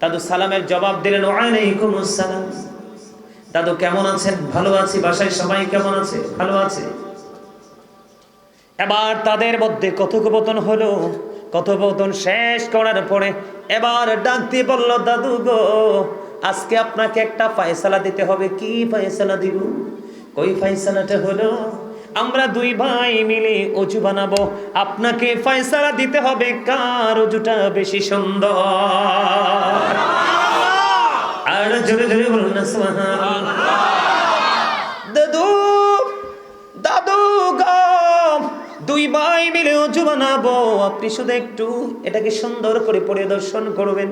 দাদু সালামের জবাব দিলেন আসসালাম। দাদু, কেমন আছেন? ভালো আছি। বাসায় সবাই কেমন আছে? ভালো আছে। এবার তাদের মধ্যে কথোপকথন হলো। কথোপকথন শেষ করার পরে এবার ডাক দিয়ে বলল, দাদু গো, আজকে আপনাকে একটা ফয়সালা দিতে হবে। কি ফয়সালা দিব? ওই ফয়সালাটা হলো আমরা দুই ভাই মিলে অজু বানাবো। আপনাকে ফয়সালা দিতে হবে, কার অজুটা বেশি সুন্দর? আর জোরে জোরে বলুন না দাদু দাদু দুই ভাই মিলে অজু বানাবো। আপনি শুধু একটু এটাকে সুন্দর করে পরিদর্শন করবেন।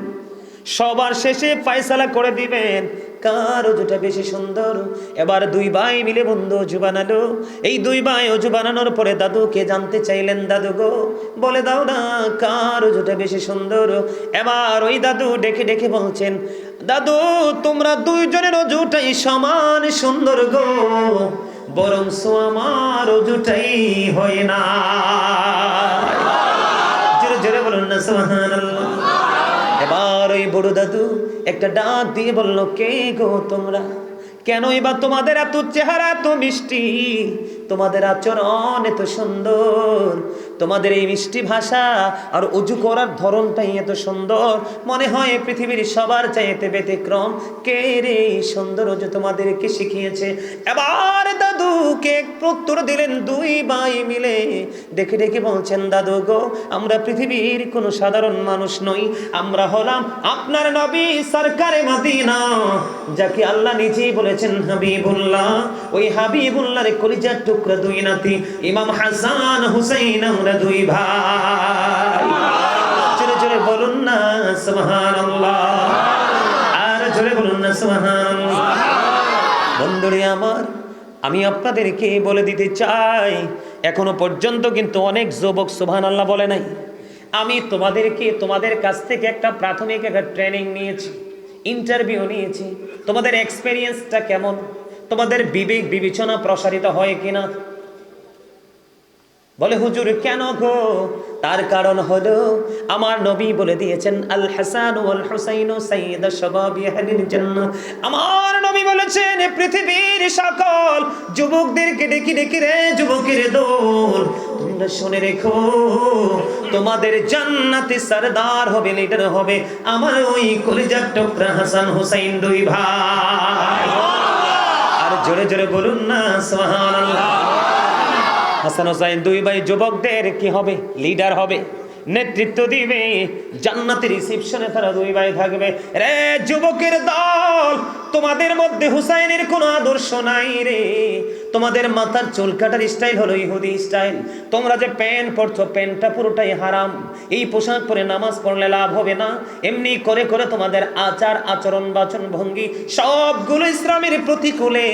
সবার শেষে ফায়সালা করে দিবেন। কার অজুটা বেশি সুন্দর? এবার দুই ভাই মিলে বন্ধু অজু বানালো। এই দুই ভাই অজু বানানোর পরে দাদুকে জানতে চাইলেন, দাদু গো, বলে দাও না, কার অজুটা বেশি সুন্দর? এবার ওই দাদু ডেকে ডেকে বলছেন, দাদু, তোমরা দুইজনের অজুটাই সমান সুন্দর গো বরং আমার অজুটাই হয় না। জোরে জোরে বলুন না, সুবহানাল্লাহ। বড় দাদু, একটা ডাক দিয়ে বলল, কে গো তোমরা? কেনই বা তোমাদের এত চেহারা এত মিষ্টি? তোমাদের আচরণ এত সুন্দর, তোমাদের এই মিষ্টি ভাষা আর উজু করার ধরনটাই এত সুন্দর। মনে হয় পৃথিবীর সবার চাইতে ব্যতিক্রম। কে রে সুন্দর অজু তোমাদেরকে শিখিয়েছে? এবার দাদুকে প্রত্যুর দিলেন দুই ভাই মিলে। দেখে দেখে বলছেন, দাদু গো, আমরা পৃথিবীর কোনো সাধারণ মানুষ নই। আমরা হলাম আপনার নবী সরকারে মদিনা, যাকে আল্লাহ নিজেই বলেছেন হাবিবুল্লাহ। ওই হাবিবুল্লাহর কলিজার টুকরা দুই নাতি ইমাম হাসান হুসাইন আমরা দুই ভাই। জোরে জোরে বলুন না, সুবহানাল্লাহ। আর জোরে বলুন না, সুবহানাল্লাহ। বন্ধুরে আমার, আমি আপনাদেরকে বলে দিতে চাই, এখনও পর্যন্ত কিন্তু অনেক যুবক সুবহান আল্লাহ বলে নাই। আমি তোমাদেরকে, তোমাদের কাছ থেকে একটা প্রাথমিক একটা ট্রেনিং নিয়েছি ইন্টারভিউ নিয়েছি। তোমাদের এক্সপেরিয়েন্সটা কেমন? তোমাদের বিবেক বিবেচনা প্রসারিত হয় কিনা? বলে, হুজুর, কেন গো? তার কারণ হলো আমার নবী বলে দিয়েছেন আল হাসান ওয়াল হুসাইন সাইয়্যিদ শাবাবি আহলিল আমার নবী বলেছেন পৃথিবীর সকল যুবকদেরকে ডেকে ডেকে রে, যুবকের দোল। তোমরা শুনে রেখো, তোমাদের জান্নাতে সরদার হবে লিডার হবে আমার ওই কলিজার টুকরা হাসান হুসাইন দুই ভাই। জোরে জোরে বলুন না হাসান হোসাইন দুই ভাই যুবকদের কি হবে? লিডার হবে। নেতৃত্ব দিবে। জান্নাতের রিসেপশনে তারা দুই ভাই থাকবে। রে যুবকের দল, তোমাদের মধ্যে হুসাইনের কোনো আদর্শ নাই রে। তোমাদের মাথার চুল কাটার স্টাইল হলো ইহুদি স্টাইল তোমরা যে প্যান্ট পরছো, প্যান্টটা পুরোটাই হারাম। এই পোশাক পরে নামাজ পড়লে লাভ হবে না। এমনি করে করে তোমাদের আচার, আচরণ বাচন ভঙ্গি সবগুলো ইসলামের প্রতিকূলে।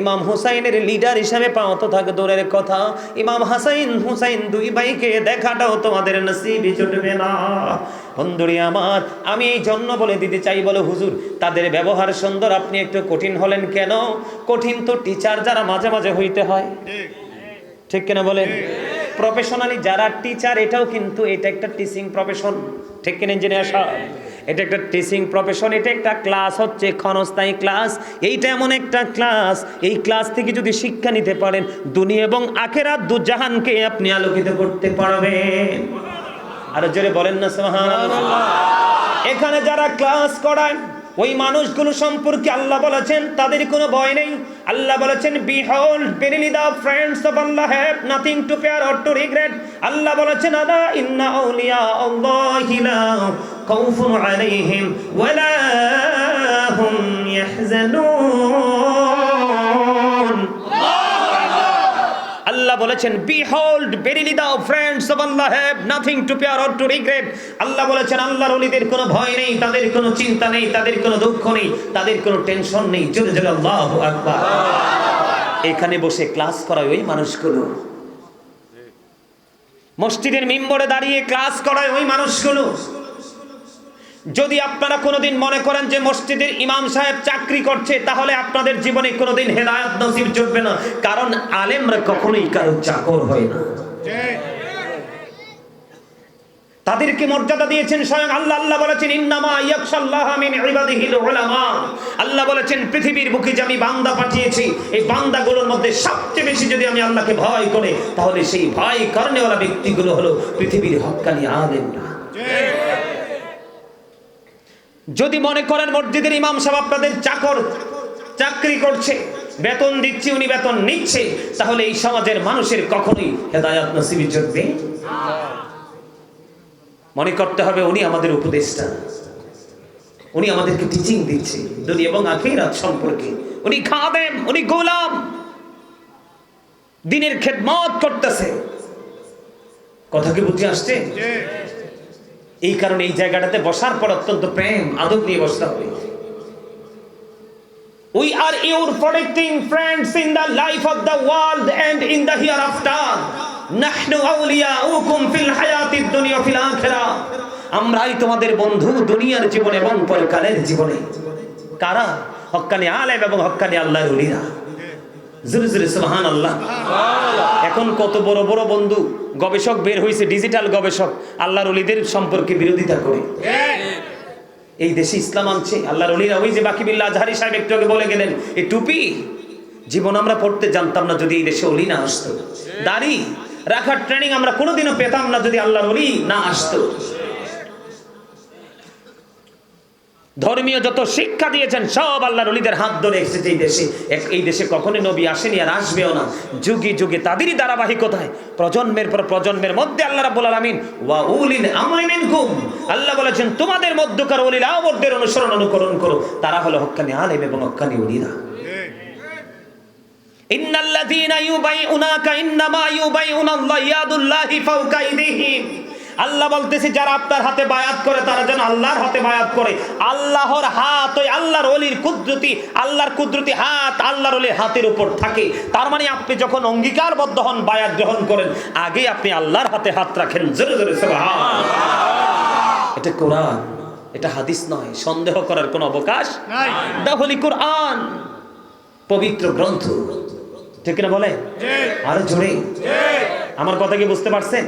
ইমাম হুসাইনের লিডার হিসাবে পাওয়া তো থাকে দূরের কথা। ইমাম হাসাইন হুসাইন দুই ভাইকে দেখাটাও তোমাদের নসিবই জুটবে না। বন্ধুরি আমার, আমি এই জন্য বলে দিতে চাই, বলে হুজুর, তাদের ব্যবহার সুন্দর, আপনি একটু কঠিন হলেন কেন? কঠিন তো টিচার যারা মাঝে মাঝে হইতে হয়। ঠিক কিনা বলেন? প্রফেশনালি যারা টিচার এটাও কিন্তু এটা একটা টিচিং প্রফেশন ঠিক কিনা ইঞ্জিনিয়ার সাহেব? এটা একটা টিচিং প্রফেশন এটা একটা ক্লাস হচ্ছে, ক্ষণস্থায়ী ক্লাস এইটা এমন একটা ক্লাস এই ক্লাস থেকে যদি শিক্ষা নিতে পারেন, দুনিয়া এবং আখেরাত দু জাহানকে আপনি আলোকিত করতে পারবেন। আর জোরে বলেন না এখানে যারা ক্লাস করায়, ওই মানুষগুলো সম্পর্কে আল্লাহ বলেছেন, তাদের কোনো ভয় নেই। আল্লাহ বলেছেন behold verily the friends of Allah have nothing to fear or to regret আল্লাহ বলেছেন, আদা ইন্না আউলিয়া আল্লাহি লা খাউফুন আলাইহিম ওয়ালা হুম ইয়াহজানুন। আল্লাহ বলেছেন behold verily the friends of Allah have nothing to fear or to regret আল্লাহ বলেছেন, আল্লাহর ওলিদের কোনো ভয় নেই, তাদের কোনো চিন্তা নেই, তাদের কোনো দুঃখ নেই, তাদের কোনো টেনশন নেই। জোরে জোরে আল্লাহু আকবার। এখানে বসে ক্লাস করায় ওই মানুষগুলো। মসজিদের মিম্বরে দাঁড়িয়ে ক্লাস করায় ওই মানুষগুলো। যদি আপনারা কোনোদিন মনে করেন যে মসজিদের ইমাম সাহেব চাকরি করছে, তাহলে আপনাদের জীবনে কোনোদিন হেদায়ত নসিব জুটবে না। কারণ আলেমরা কখনোই কারও চাকর হয় না। তাদেরকে মর্যাদা দিয়েছেন স্বয়ং আল্লাহ। আল্লাহ বলেছেন, ইন্নামা ইয়াকশাল্লাহ মিন ইবাদিহিল উলামা আল্লাহ বলেছেন, পৃথিবীর বুকে যে আমি বান্দা পাঠিয়েছি, এই বান্দাগুলোর মধ্যে সবচেয়ে বেশি যদি আমি আল্লাহকে ভয় করে, তাহলে সেই ভয় কর্নেওয়ালা ব্যক্তিগুলো হলো পৃথিবীর হক্কানি আলেমরা। যদি মনে করেন মসজিদের ইমাম সাহেব আপনাদের চাকর, চাকরি করছে, বেতন দিচ্ছে, উনি বেতন নিচ্ছে, তাহলে এই সমাজের মানুষের কখনোই হেদায়াত নসিবি চলবে মনে করতে হবে উনি আমাদের উপদেষ্টা। উনি আমাদেরকে টিচিং দিচ্ছে, দুনিয়া এবং আখিরাত সম্পর্কে। উনি খাদেম, উনি গোলাম। দিনের খেদমত করতেছে। কথা কি বুঝে আসছে? এই কারণে এই জায়গাটাতে বসার পর অত্যন্ত প্রেম, আদব নিয়ে বসতে হবে। We are your protecting friends in the life of the world and in the hereafter নাহনু আউলিয়াউকুম ফিল হায়াতিদ দুনিয়া ফিল আখিরা। আমরাই তোমাদের বন্ধু দুনিয়ার জীবনে এবং পরকালের জীবনে। কারা? হক্কানি আলেম এবং হক্কানি আল্লাহর উলিরা আল্লাহ এখন কত বড় বড় বন্ধু, গবেষক বের হয়েছে ডিজিটাল গবেষক, আল্লাহর অলিদের সম্পর্কে বিরোধিতা করে। এই দেশে ইসলাম আনছে, আল্লাহর অলিরা ওই যে বাকি বিল্লা আজহারি সাহেব একটু আগে বলে গেলেন এই টুপি, জীবন আমরা পড়তে জানতাম না যদি এই দেশে অলি না আসতো। দাড়ি, রাখার ট্রেনিং আমরা কোনোদিনও পেতাম না যদি আল্লাহর অলি না আসতো। ধর্মীয় যত শিক্ষা দিয়েছেন, সব আল্লাহর অলিদের হাত ধরে এসেছে এই দেশে। এই দেশে কখনোই নবী আসেনি আর আসবেও না। যুগে যুগে তাদেরই ধারাবাহিকতায়, প্রজন্মের পর প্রজন্মের মধ্যে আল্লাহ রাব্বুল আলামিন, ওয়া উলিল আমরি মিনকুম আল্লাহ বলেছেন, তোমাদের মধ্যকার উলিল আমরদের অনুসরণ অনুকরণ করো। তারা হলো হক্কানি আলেম এবং হক্কানি উলিরা ইন্নাল্লাযীনা ইউবাইউনাকা ইন্নামা ইউবাইউনাল্লাহ ইয়াদুল্লাহি ফাওকা আইদিহিম আল্লাহ বলতেছে যারা আপনার হাতে বায়াত করে তারা যেন আল্লাহর হাতে বায়াত করে। আল্লাহর হাত ওই আল্লাহর অলির কুদরতি আল্লাহর কুদরতি হাত আল্লাহর অলির হাতের উপর থাকে। তার মানে আপনি যখন অঙ্গীকারবদ্ধ হন বায়াত গ্রহণ করেন আগে আপনি আল্লাহর হাতে হাত রাখেন। জোরে জোরে এটা কোরআন এটা হাদিস নয়। সন্দেহ করার কোনো অবকাশ নাই। দা হোলি কোরআন পবিত্র গ্রন্থ। ঠিক না বলে? আরও জোরে। আমার কথা কি বুঝতে পারছেন?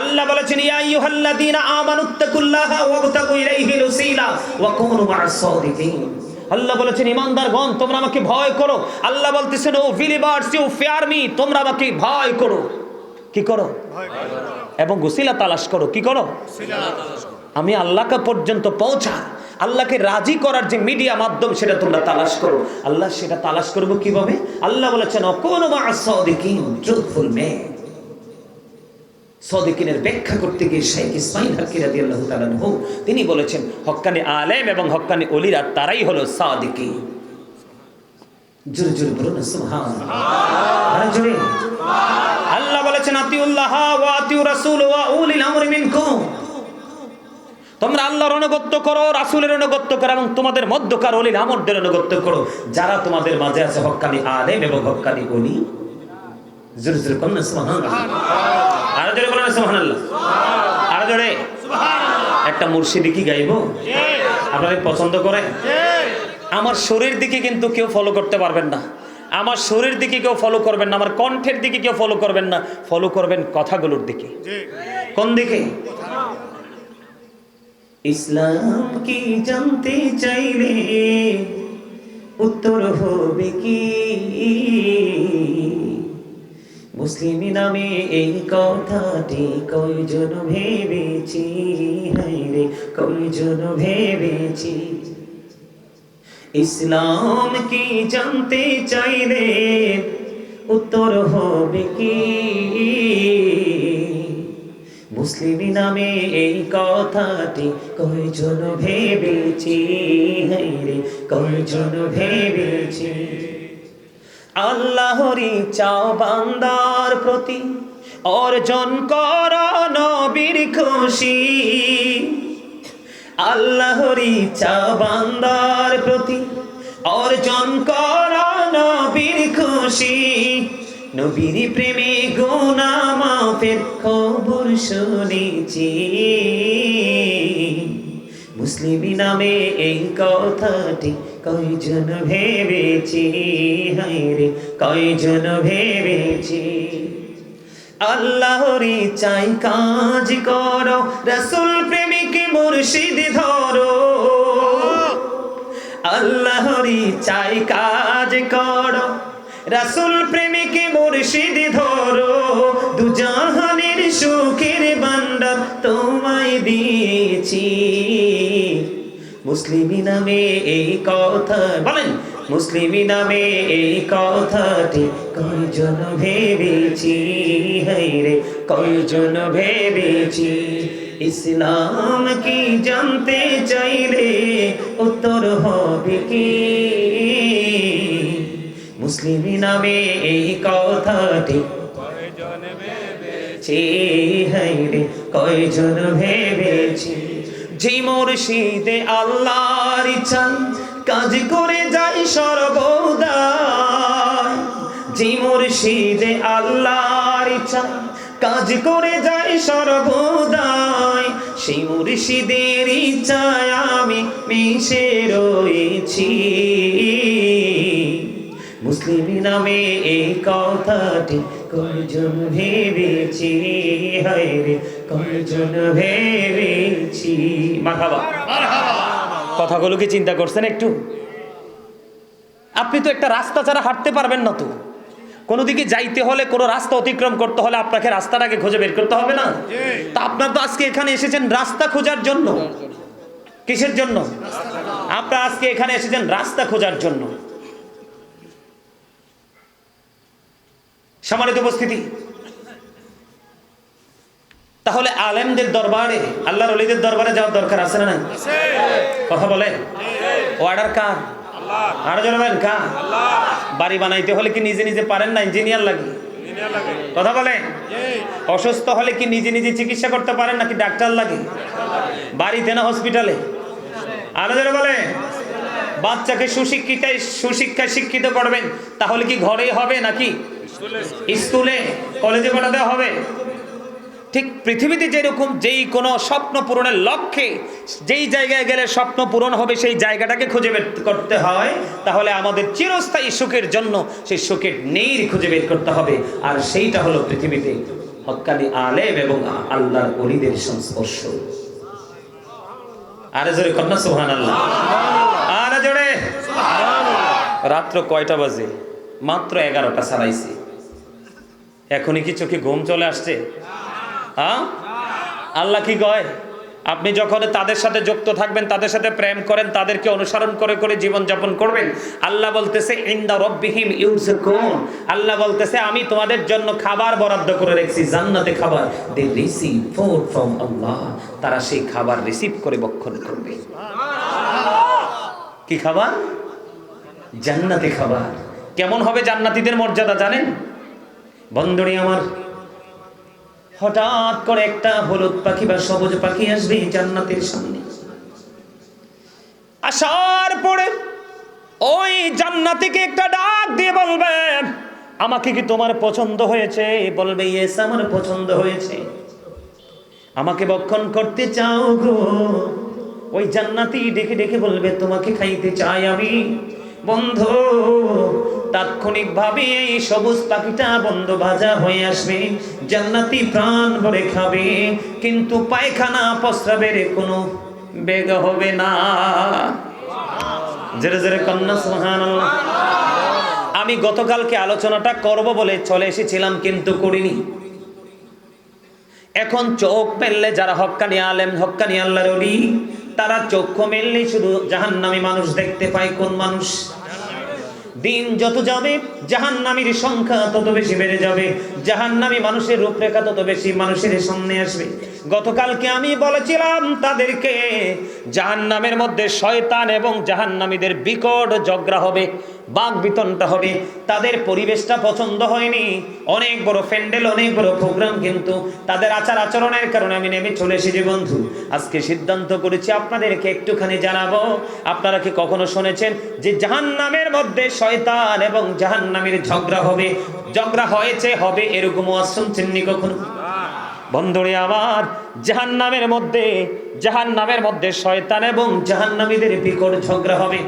আল্লাহ বলেছেন, ইয়া আইয়ুহাল্লাযীনা আমানুত্তাকুল্লাহা ওয়াবতাগু ইলাইহিল ওসিলা ওয়া কুনু মা'আস সাদিকিন। আল্লাহ বলেছেন, ইমানদারগণ, তোমরা আমাকে ভয় করো। আল্লাহ বলতেছেন, O believers you fear me, তোমরা আমাকে ভয় করো। কি করো? এবং গুসিলা তালাশ করো। কি করো? আমি আল্লাহকে পর্যন্ত পৌঁছা। আল্লাহকে রাজি করার যে মিডিয়া মাধ্যম সেটা তোমরা তালাশ করো। আল্লাহ সেটা তালাশ করব কীভাবে? আল্লাহ বলেছেন সদিকিনের ব্যাখ্যা করতে গিয়ে শেখ ইসমাইল হাক্কি রাদিয়াল্লাহু তাআলা আনহু, তিনি বলেছেন, হক্কানি আলেম এবং হক্কানি অলিরা তারাই হলো সাদিকি জোরে জোরে বলুন না, সুবহানাল্লাহ। জোরে। আল্লাহ বলেছেন, আতিউল্লাহ ওয়া আতিউ রাসূল ওয়া উলিল আমরি মিনকুম। তোমরা আল্লাহর অনুগত্য করো রাসূলের অনুগত্য করো এবং তোমাদের মধ্যকার অলিল আমরদের অনুগত্য করো। যারা তোমাদের মাঝে আছে হক্কানি আলেম এবং হক্কানি অলি। জোরে জোরে না আরও জোরে বলুন সুবহানাল্লাহ। আরও জোরে। একটা মুর্শিদি কি গাইবো? আপনারা পছন্দ করে? আমার শরীর দিকে কিন্তু কেউ ফলো করতে পারবেন না। আমার শরীর দিকে কেউ ফলো করবেন না। আমার কণ্ঠের দিকে কেউ ফলো করবেন না। ফলো করবেন কথাগুলোর দিকে। কোন দিকে? ইসলাম কি জানতে চাইলে উত্তর হবে কি? মুসলিম নামে এই কথাটি কয়জন ভেবেছি? হাইরে কয়জন ভেবেছি? ইসলাম কি জানতে চাইলে উত্তর হবে কি? মুসলিম নামে এই কথাটি, কয়জন ভেবেছি? হাইরে কয়জন ভেবেছি? আল্লাহরি চাও বান্দার প্রতি, অর্জন কর নবীর খুশি। আল্লাহরি চা বান্দার প্রতি, অর্জন কর নবীর খুশি। নবীর প্রেমে গুনা মাফের খবর শুনেছি। মুসলিম নামে এই কথাটি কয়জন ভেবেছি? হাইরে কয়জন ভেবেছি? আল্লাহরই চাই কাজ করো রসুল প্রেমিক মুর্শিদ ধরো। আল্লাহরই চাই কাজ করো রাসুল প্রেমিক মুর্শিদ ধরো, দুজাহানের সুখের বান্ডার তোমায় দিয়েছি। মুসলিমি নামে এই কথা, বলেন, মুসলিমি নামে এই কথাটি কয়জন ভেবেছি? হাইরে কয়জন ভেবেছি? ইসলাম কি জানতে চাইলে উত্তর হবে কি? মুসলিমি নামে এই কথাটি। কয়জন ভেবেছি? যে মুর্শিদে আল্লাহর ইচ্ছা, কাজ করে যাই সর্বদা। যে মুর্শিদে আল্লাহর ইচ্ছা, কাজ করে যাই সর্বদাই। সেই মুর্শিদের ইচ্ছায় আমি মিশে রয়েছি। মুসলিম নামে এই কথাটি কয়জন ভেবেছি? হায় রে কয়জন ভেবেছি? মারহাবা। কথাগুলো কি চিন্তা করছেন একটু? আপনি তো একটা রাস্তা ছাড়া হাঁটতে পারবেন না তো। কোনো দিকে যাইতে হলে কোনো রাস্তা অতিক্রম করতে হলে আপনাকে রাস্তাটাকে খুঁজে বের করতে হবে না? তা আপনার তো আজকে এখানে এসেছেন রাস্তা খোঁজার জন্য। কিসের জন্য? আপনারা আজকে এখানে এসেছেন রাস্তা খোঁজার জন্য। সম্মানিত উপস্থিতি। তাহলে আলেমদের দরবারে, আল্লাহর অলিদের দরবারে যাওয়ার দরকার আছে না কথা বলে অর্ডার কার? আরও জানাবেন কার? বাড়ি বানাইতে হলে কি নিজে নিজে পারেন না ইঞ্জিনিয়ার লাগে? কথা বলে অসুস্থ হলে কি নিজে নিজে চিকিৎসা করতে পারেন নাকি ডাক্তার লাগে? বাড়িতে না হসপিটালে আরও যারা বলে বাচ্চাকে সুশিক্ষিত সুশিক্ষায় শিক্ষিত করবেন, তাহলে কি ঘরেই হবে নাকি? স্কুলে কলেজে পাঠাতে হবে। ঠিক পৃথিবীতে যেরকম যেই কোনো স্বপ্ন পূরণের লক্ষ্যে যেই জায়গায় গেলে স্বপ্ন পূরণ হবে, সেই জায়গাটাকে খুঁজে বের করতে হয়। তাহলে আমাদের চিরস্থায়ী সুখের জন্য সেই সুখের নেই খুঁজে বের করতে হবে। আর সেইটা হলো পৃথিবীতে হক্কানি আলেম এবং আল্লাহর অলিদের সংস্পর্শ। আরে জোরে কন্যা সোহান আল্লাহ আরে জোরে। রাত্র কয়টা বাজে? মাত্র এগারোটা সারাইছে এখনই কি চোখে ঘুম চলে আসছে? হ্যাঁ? আল্লাহ কি কয়? আপনি যখন তাদের সাথে যুক্ত থাকবেন তাদের সাথে প্রেম করেন তাদেরকে অনুসরণ করে করে জীবন যাপন করবেন আল্লাহ বলতেছে ইন্দা রব্বিহিম ইউজকুন আল্লাহ বলতেছে আমি তোমাদের জন্য খাবার বরাদ্দ করে রেখেছি জান্নাতে খাবার। They receive food from Allah তারা সেই খাবার রিসিভ করে বক্ষণ করবে। কি খাবার? জান্নাতে খাবার। কেমন হবে জান্নাতীদের মর্যাদা জানেন? বন্ধুরি আমার, হঠাৎ করে একটা হলুদ পাখি বা সবুজ পাখি আসবে জান্নাতের সামনে। আসার পরে ওই জান্নাতিকে একটা ডাক দিয়ে বলবে, আমাকে কি তোমার পছন্দ হয়েছে? বলবে, ইয়েস, আমার পছন্দ হয়েছে। আমাকে বক্ষণ করতে চাও গো। ওই জান্নাতি ডেকে ডেকে বলবে, তোমাকে খাইতে চাই আমি। বন্ধু, তাৎক্ষণিক ভাবে এই সবুজ পাখিটা বন্ধ ভাজা হয়ে আসবে। জান্নাতি প্রাণ ভরে খাবে, কিন্তু পায়খানা প্রস্রাবের কোনো বেগ হবে না। জেরে জেরে কন্যা সুহান আমি গতকালকে আলোচনাটা করব বলে চলে এসেছিলাম, কিন্তু করিনি। এখন চোখ পেললে যারা হক্কানি আলেম, হক্কানি আল্লাহর তারা চক্ষু মেললে শুধু জাহান্নামী মানুষ দেখতে পায় কোন মানুষ? দিন যত যাবে, জাহান্নামীর সংখ্যা তত বেশি বেড়ে যাবে। জাহান্নামী মানুষের রূপরেখা তত বেশি মানুষের সামনে আসবে। গতকালকে আমি বলেছিলাম তাদেরকে, জাহান্নামের মধ্যে শয়তান এবং জাহান্নামীদের বিকট জগ্রা হবে। বাঘ বিতনটা হবে। তাদের পরিবেশটা পছন্দ হয়নি। অনেক বড় প্যান্ডেল, অনেক বড় প্রোগ্রাম কিন্তু তাদের আচার আচরণের কারণে আমি নেমে চলে এসেছি বন্ধু। আজকে সিদ্ধান্ত করেছি আপনাদেরকে একটুখানি জানাব। আপনারা কি কখনো শুনেছেন যে জাহান্নামের মধ্যে শয়তান এবং জাহান্নামের ঝগড়া হবে? ঝগড়া হয়েছে, হবে এরকম আওয়াজ শুনছেননি কখনো? বন্ধুরে আমার, জাহান্নামের মধ্যে জাহান্নামের মধ্যে শয়তান এবং জাহান্নামীদের বিকট ঝগড়া হবে।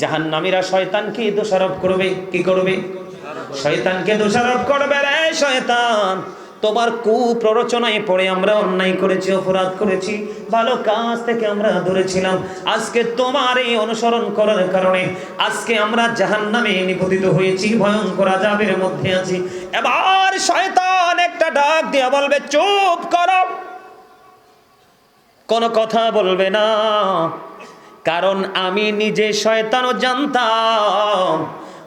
জাহান্নামীরা শয়তানকে দোষারোপ করবে, কি করবে? শয়তানকে দোষারোপ করবে রে শয়তান। তোমার কুপ্ররোচনায় পড়ে আমরা অন্যায় করেছি, অপরাধ করেছি, ভালো কাজ থেকে আমরা দূরেছিলাম আজকে তোমার এই অনুসরণ করার কারণে আজকে আমরা জাহান্নামে নিপতিত হয়েছি, ভয়ঙ্কর আজাবের মধ্যে আছি। এবার শয়তান একটা ডাক দিয়ে বলবে, চুপ করো। কোনো কথা বলবে না। কারণ আমি নিজে শয়তানও জানতাম।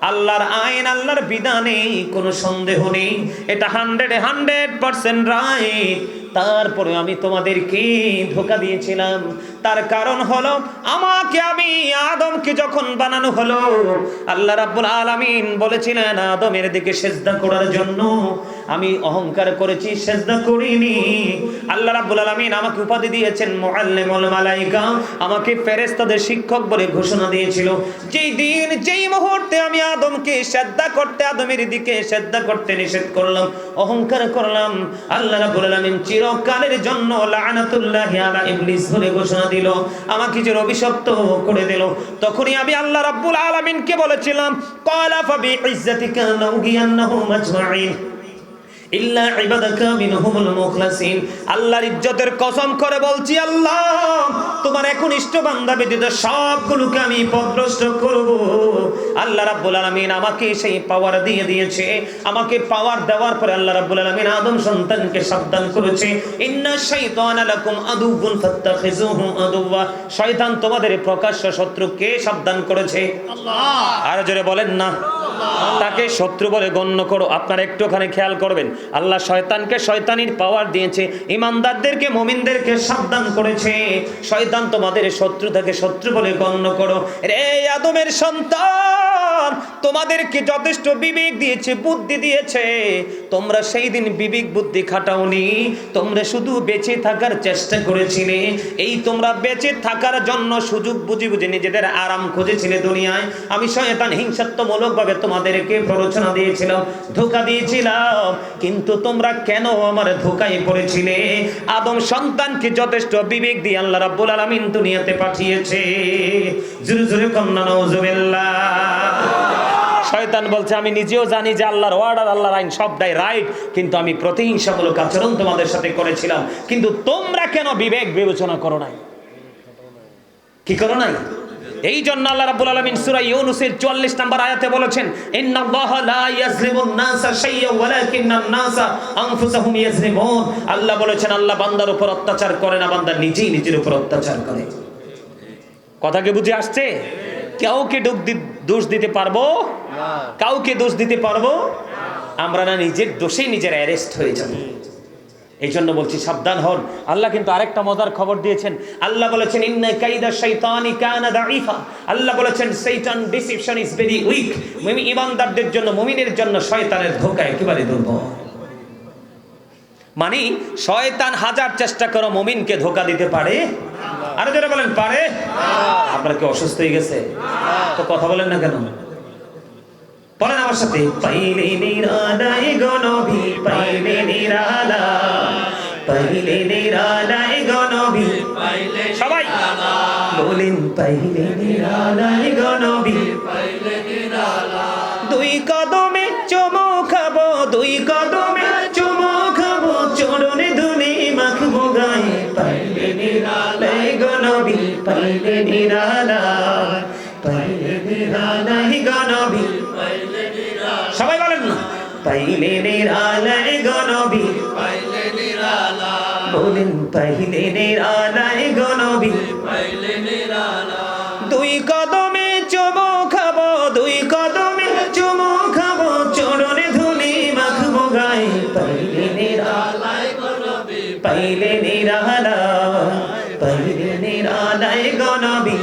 আল্লাহর আইন, আল্লাহর বিধানে কোনো সন্দেহ নেই। এটা হান্ড্রেড হান্ড্রেড পার্সেন্ট রায় তারপরে আমি তোমাদেরকে ধোকা দিয়েছিলাম। তার কারণ হলো, আমাকে আমি আদমকে যখন বানানো হলো, আল্লাহ রাব্বুল আলামিন বলেছিলেন, আদমের দিকে সেজদা করার জন্য আমি অহংকার করেছি, সেজদা করিনি। আল্লাহ রাব্বুল আলামিন আমাকে উপাধি দিয়েছেন, মুআল্লিমুল মালাইকা। আমাকে ফেরেশতাদের শিক্ষক বলে ঘোষণা দিয়েছিল। যেই দিন, যেই মুহূর্তে আমি আদমকে সেজদা করতে, আদমের দিকে সেজদা করতে নিষেধ করলাম, অহংকার করলাম, আল্লাহ রাব্বুল আলামিন চিরকালের জন্য লানাতুল্লাহি আলা ইবলিস বলে ঘোষণা দিল, আমাকে যে অভিশপ্ত করে দিল। তখনই আমি আল্লাহ রাব্বুল আলামিনকে বলেছিলাম ক্বালা ফাবি ইজ্জাতিকা নাউগিয়ান্নাহু আজমাইন। ইল্লা ইবাদাকা মিনহুমুল মুখলাসিন। আল্লাহর ইজ্জতের কসম করে বলছি আল্লাহ তোমার একনিষ্ঠ বান্দা ব্যতীত সবগুলোকে আমি পদভ্রষ্ট করব। আল্লাহ রাব্বুল আলামিন আমাকে সেই পাওয়ার দিয়ে দিয়েছে। আমাকে পাওয়ার দেওয়ার পরে আল্লাহ রাব্বুল আলামিন আদম সন্তানকে সাবধান করেছে। ইন্না শাইতানা লাকুম আদুউন ফাত্তাখিজুহু আদুওয়া। শয়তান তোমাদের প্রকাশ্য শত্রুকে সাবধান করেছে। আল্লাহ। আর জোরে বলেন না। তাকে শত্রু বলে গণ্য করো। আপনারা একটুখানি খেয়াল করবেন। আল্লাহ শয়তানকে শয়তানির পাওয়ার দিয়েছে, ইমানদারদেরকে, মমিনদেরকে সাবধান করেছে। শয়তান তোমাদের শত্রু থেকে শত্রু বলে গণ্য করো। রে আদমের সন্তান! তোমাদেরকে যথেষ্ট বিবেক দিয়েছে, বুদ্ধি দিয়েছে। তোমরা সেই দিন বিবেক বুদ্ধি খাটাওনি। তোমরা শুধু বেঁচে থাকার চেষ্টা করেছিলে। এই তোমরা বেঁচে থাকার জন্য সুযোগ বুঝি বুঝে নিজেদের আরাম খুঁজেছিলে দুনিয়ায়। আমি শয়তান হিংসাত্মমূলকভাবে তোমাদেরকে প্ররোচনা দিয়েছিলাম, ধোকা দিয়েছিলাম। কিন্তু তোমরা কেন আমার ধোকায় পড়েছিলে? আদম সন্তানকে যথেষ্ট বিবেক দিয়ে আল্লাহ রাব্বুল আলামিন দুনিয়াতে পাঠিয়েছে। জুরে জুরে কন্যা শয়তান বলছে, আমি নিজেও জানি যে আল্লাহর ওয়ার্ডার আল্লাহর আইন সবটাই রাইট কিন্তু আমি প্রতিহিংসামূলক আচরণ তোমাদের সাথে করেছিলাম। কিন্তু তোমরা কেন বিবেক বিবেচনা করো নাই? কি করো নাই? এই জন্য আল্লাহ রাব্বুল আলামিন সূরা ইউনূসের 44 নম্বর আয়াতে বলেছেন, ইন্নাল্লাহা লা ইয়াজলিমুন নাসা শাইয়্যা ওয়ালাকিন্নান নাসা আনফুসাহুম ইয়াজলিমুন। আল্লাহ বলেছেন, আল্লাহ বান্দার উপর অত্যাচার করে না, বান্দা নিজেই নিজের উপর অত্যাচার করে। কথা কি বুঝে আসছে? কাউকে দোষ দি- দোষ দিতে পারব? কাউকে দোষ দিতে পারব? আমরা না নিজের দোষেই নিজের অ্যারেস্ট হয়ে যাব। এই জন্য বলছি সাবধান হন। আল্লাহ কিন্তু আরেকটা মজার খবর দিয়েছেন। আল্লাহ বলেছেন ইন্না কাইদা শাইতানি কানা দাঈফা। আল্লাহ বলেছেন শয়তান ডিসিপশন ইজ ভেরি উইক মুমিন ইমানদারদের জন্য মুমিনের জন্য শয়তানের ধোঁকা একেবারে দুর্বল। মানে শয়তান হাজার চেষ্টা করো মমিনকে ধোকা দিতে পারে। আরে যারা বলেন পারে? আপনার কি অসুস্থ হয়ে গেছে? তো কথা বলেন না কেন? বলেন আমার সাথে। পাইলে নিরালায় গনবি পাইলে নিরালা পাইলে নিরালায় গনবি সবাই। বলেন পাইলে নিরালায় গনবি পাইলে নিরালা পাইলে নিরালায় গনবি সবাই বলেন। পাইলে নিরালায় গনবি বলেন, পাইলে নিরালায় গনবি দুই কদমে চুমু খাব, দুই কদমে চুমু খাব চরণে ধুলি মাখবো গায়ে। পাইলে নিরালায় পাইলে নিরালা, পাইলে নিরালায় গনবি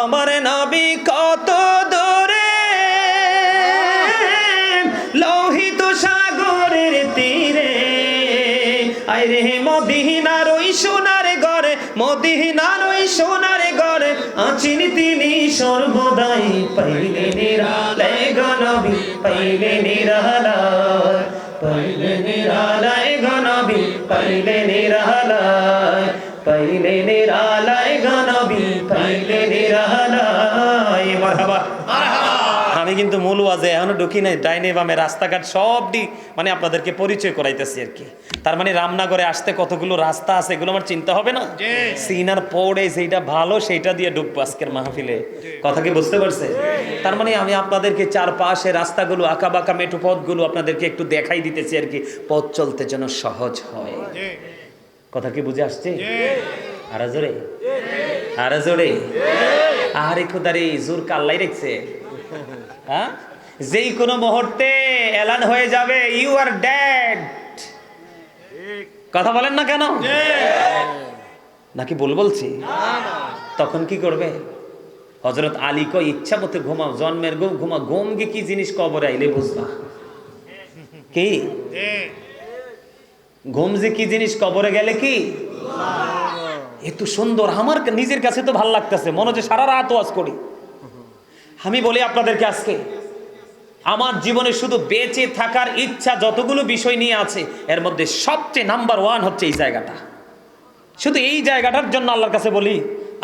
আমার নবী কত দূরে। লোহিত সাগরের তীরে। আইরে মদিনার ওই সোনার ঘরে, মদিনার ওই সোনার ঘরে। আছেন তিনি সর্বদাই, পাইলে নিরালে গনবি পাইলে নিরালা পাইলে নিরালায় গনবি পাইলে নিরালায়। পাইলে নিরালায় গনবি পাইলে নিরালায় মারহাবা। আমি কিন্তু মূল ওয়াজে এখনও ঢুকি নাই ডাইনে বামে রাস্তাঘাট সব দিক মানে আপনাদেরকে পরিচয় করাইতেছি আর কি। তার মানে রামনগরে আসতে কতগুলো রাস্তা আছে এগুলো আমার চিন্তা হবে না? সিনার পড়ে যেটা ভালো সেইটা দিয়ে ঢুকবো আজকের মাহফিলে। কথা কি বুঝতে পারছে তার মানে আমি আপনাদেরকে চারপাশে রাস্তাগুলো আঁকা বাঁকা মেঠো পথগুলো আপনাদেরকে একটু দেখাই দিতেছি আর কি। পথ চলতে যেন সহজ হয়। কথা কি বুঝে আসছে? আরে জোরে। আরে জোরে। আরে খুদারে জোর কাল্লাই রেখছে। হ্যাঁ? যেই কোনো মুহূর্তে এলান হয়ে যাবে ইউ আর ড্যাড কথা বলেন না কেন? নাকি বল বলছি? তখন কি করবে? হজরত আলী কয় ইচ্ছা মতো ঘুমাও জন্মের ঘুম ঘুমা ঘুম গে কি জিনিস কবরে আইলে বুঝবা? কি? ঘুম যে কি জিনিস কবরে গেলে কি? এত সুন্দর আমার নিজের কাছে তো ভালো লাগতেছে, মনে হচ্ছে সারা রাত ওয়াজ করি। আমি বলি আপনাদেরকে আজকে, আমার জীবনে শুধু বেঁচে থাকার ইচ্ছা যতগুলো বিষয় নিয়ে আছে, এর মধ্যে সবচেয়ে নাম্বার ওয়ান হচ্ছে এই জায়গাটা। শুধু এই জায়গাটার জন্য আল্লাহর কাছে বলি,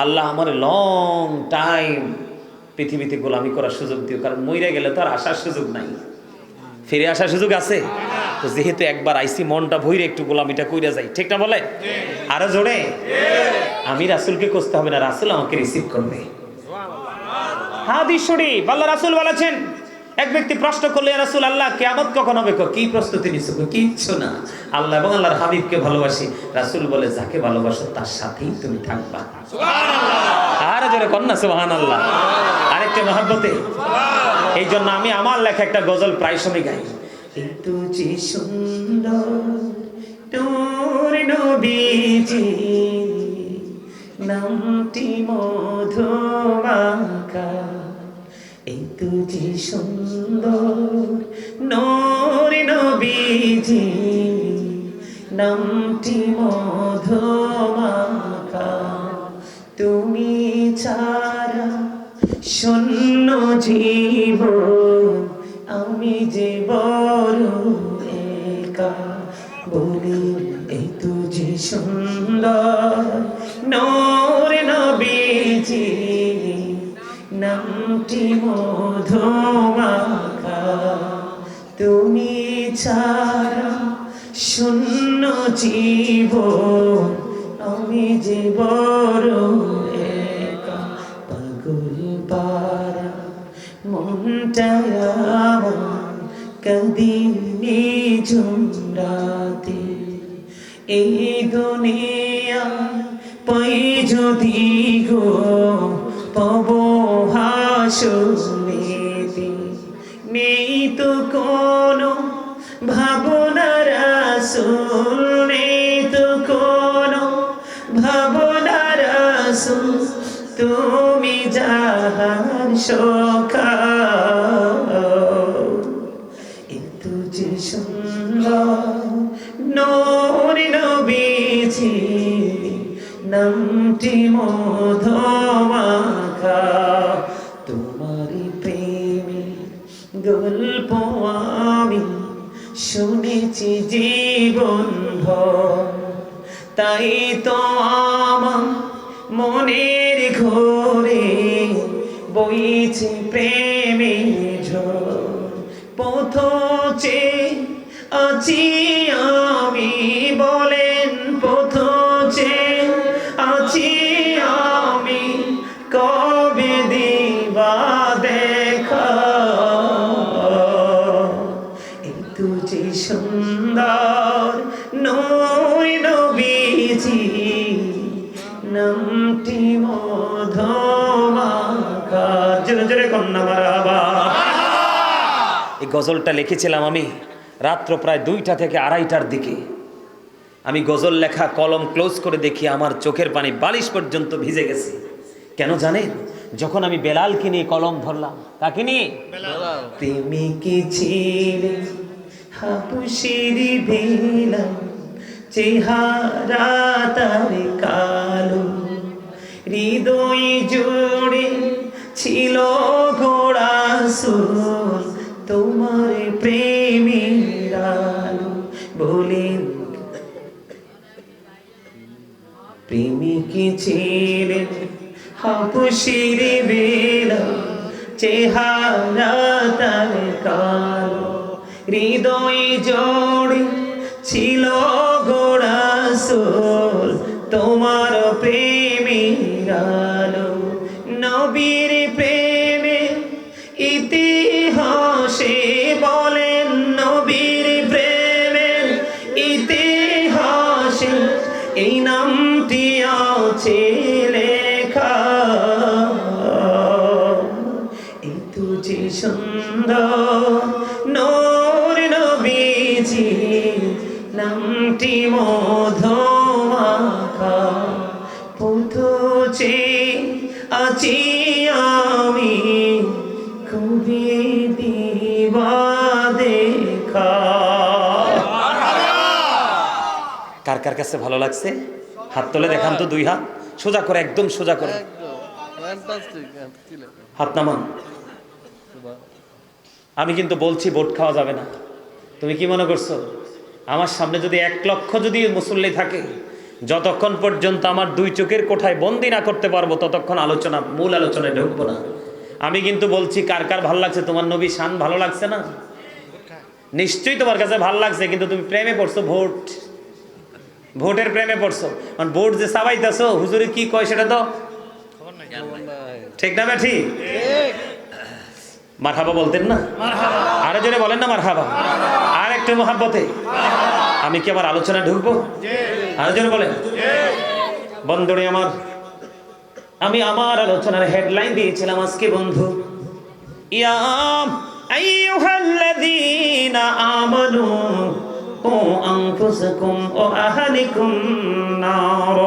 আল্লাহ আমার লং টাইম পৃথিবীতে গোলামি করার সুযোগ দিও, কারণ মইরে গেলে তো আর আসার সুযোগ নাই। ফিরে আসার সুযোগ আছে? তো যেহেতু একবার আইসি মনটা ভইরে একটু গোলামিটা কইরা যাই ঠিক না বলে? আরও জোরে? আমি রাসুলকে খুঁজতে হবে না রাসুল আমাকে রিসিভ করবে। হাদিস শরীফ আল্লাহ রাসুল বলেছেন এক ব্যক্তি প্রশ্ন করলে রাসুল আল্লাহ কেয়ামত কখন হবে? কো, কি প্রস্তুতি কো, কিচ্ছু না। আল্লাহ এবং আল্লাহর হাবিবকে ভালোবাসি। রাসুল বলে যাকে ভালোবাসো তার সাথেই তুমি থাকবা। আর জোরে কন্যা সুবহান আল্লাহ আরেকটা মহাব্বতে। এই জন্য আমি আমার লেখা একটা গজল প্রায় সময় গাই। কিন্তু যে সুন্দর নবীজি, নামটি মধুমাকা এই তুজি সুন্দর নোর নবীজি, নামটি মধুমাকা তুমি ছাড়া শূন্য জীব আমি যে সুন্দর। নোর নবীজি, নামটি মধুমাখা। তুমি ছাড়া শূন্য জীব আমি যে একা। পাগল পারা মনটা কদিনি ঝুমরাতে। এই দুনিয়া পাই যদি গো, পাব হাসুনেতে নেই তো কোনো ভাবনার আসুল নেই তো কোনো ভাবনার আসুল তুমি যাহার সখা। নামটি মধমাখা। তোমারই প্রেমী গল্প আমি শুনেছি জীবন তাই তো আমার মনের ঘরে বইছে প্রেমের ঝড় পথচে আছি আমি বলেন গজলটা লিখেছিলাম আমি রাত্র প্রায় দুইটা থেকে আড়াইটার দিকে। আমি গজল লেখা কলম ক্লোজ করে দেখি আমার চোখের পানি বালিশ পর্যন্ত ভিজে গেছে। কেন জানেন? যখন আমি বেলালকে নিয়ে কলম ধরলাম কাকে নিয়ে? ছিলে? হাপুসিরি বেলাল চেহারা তার কালো। হৃদয় জুড়ে ছিল ঘোড়া সুর। তোমার প্রেমের আলো বলেন প্রেমিকি ছিলেন হাপুসিরে বেলা, চেহারা তার কালো, হৃদয় জোড়ে ছিল গোড়াসোল তোমার প্রেমের আলো নবীর নোর নবীজি নামটি মধমাখা। পুতুচে আছি আমি খুবই দিবা দেখা কার কার কাছে ভালো লাগছে? হাত তোলে দেখান তো দুই হাত। সোজা করে একদম সোজা করে। লেখা। হাত নামান। আমি কিন্তু বলছি ভোট খাওয়া যাবে না। তুমি কি মনে করছ? আমার সামনে যদি এক লক্ষ যদি মুসল্লি থাকে যতক্ষণ পর্যন্ত আমার দুই চোখের কোঠায় বন্দি না করতে পারব ততক্ষণ আলোচনা মূল আলোচনায় ঢুকবো না। আমি কিন্তু বলছি কার কার ভালো লাগছে? তোমার নবী শান ভালো লাগছে না? নিশ্চয়ই তোমার কাছে ভালো লাগছে কিন্তু তুমি প্রেমে পড়ছো ভোট। ভোটের প্রেমে পড়ছো। কারণ ভোট যে সাবাইতেছো হুজুরে কি কয় সেটা তো? ঠিক না বে ঠিক। মারহাবা বলতেন না? আরও জনে বলেন না মারহাবা। আর একটু মহাব্বতে। আমি কি আমার আলোচনা ঢুকবো? আরও জনে বলেন। বন্ধুরে আমার আমি আমার আলোচনার হেডলাইন দিয়েছিলাম আজকে বন্ধু। ইয়াম আইয়ুহাল্লাযীনা আমানু ও আনফুসাকুম ও আহলিকুম নার।